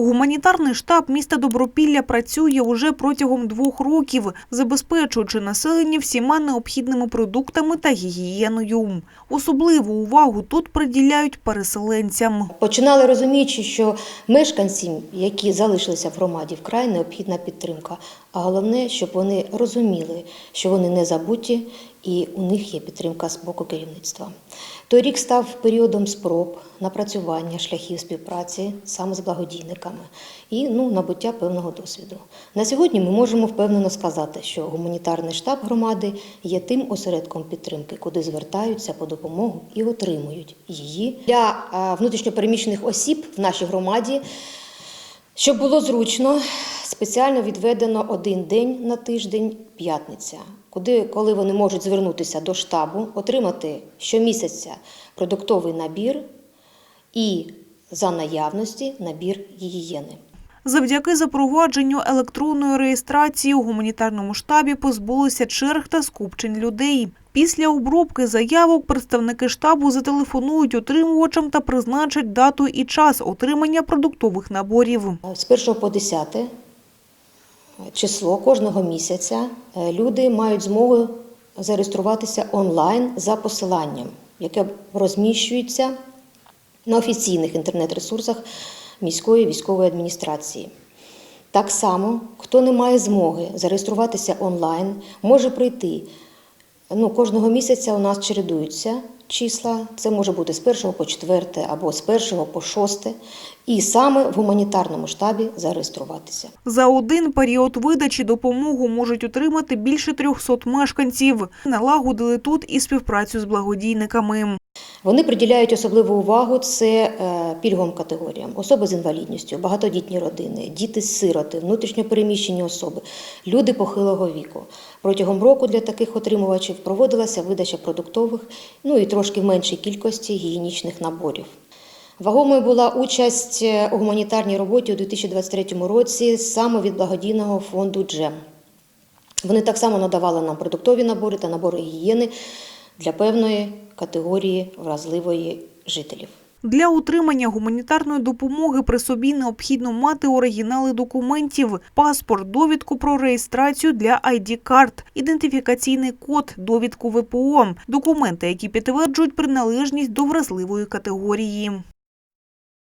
Гуманітарний штаб міста Добропілля працює уже протягом двох років, забезпечуючи населення всіма необхідними продуктами та гігієною. Особливу увагу тут приділяють переселенцям. Починали розуміючи, що мешканцям, які залишилися в громаді, вкрай необхідна підтримка. А головне, щоб вони розуміли, що вони не забуті і у них є підтримка з боку керівництва. Той рік став періодом спроб, напрацювання шляхів співпраці саме з благодійниками і ну, набуття певного досвіду. На сьогодні ми можемо впевнено сказати, що гуманітарний штаб громади є тим осередком підтримки, куди звертаються по допомогу і отримують її для внутрішньопереміщених осіб в нашій громаді. Щоб було зручно, спеціально відведено один день на тиждень п'ятниця, куди, коли вони можуть звернутися до штабу, отримати щомісяця продуктовий набір і за наявності набір гігієни. Завдяки запровадженню електронної реєстрації у гуманітарному штабі позбулися черг та скупчень людей. Після обробки заявок представники штабу зателефонують отримувачам та призначать дату і час отримання продуктових наборів. З 1 по 10 число кожного місяця е, люди мають змогу зареєструватися онлайн за посиланням, яке розміщується на офіційних інтернет-ресурсах міської військової адміністрації. Так само, хто не має змоги зареєструватися онлайн, може прийти. Ну, кожного місяця у нас чередуються числа. Це може бути з 1 по 4 або з 1 по 6. І саме в гуманітарному штабі зареєструватися. За один період видачі допомогу можуть отримати більше 300 мешканців. Налагодили тут і співпрацю з благодійниками. Вони приділяють особливу увагу це е, пільговим категоріям: особи з інвалідністю, багатодітні родини, діти-сироти, внутрішньопереміщені особи, люди похилого віку. Протягом року для таких отримувачів проводилася видача продуктових, ну і трошки меншій кількості гігієнічних наборів. Вагомою була участь е, у гуманітарній роботі у 2023 році саме від благодійного фонду Джем. Вони так само надавали нам продуктові набори та набори гігієни для певної категорії вразливої жителів. Для отримання гуманітарної допомоги при собі необхідно мати оригінали документів, паспорт, довідку про реєстрацію для ID-карт, ідентифікаційний код, довідку ВПО, документи, які підтверджують приналежність до вразливої категорії.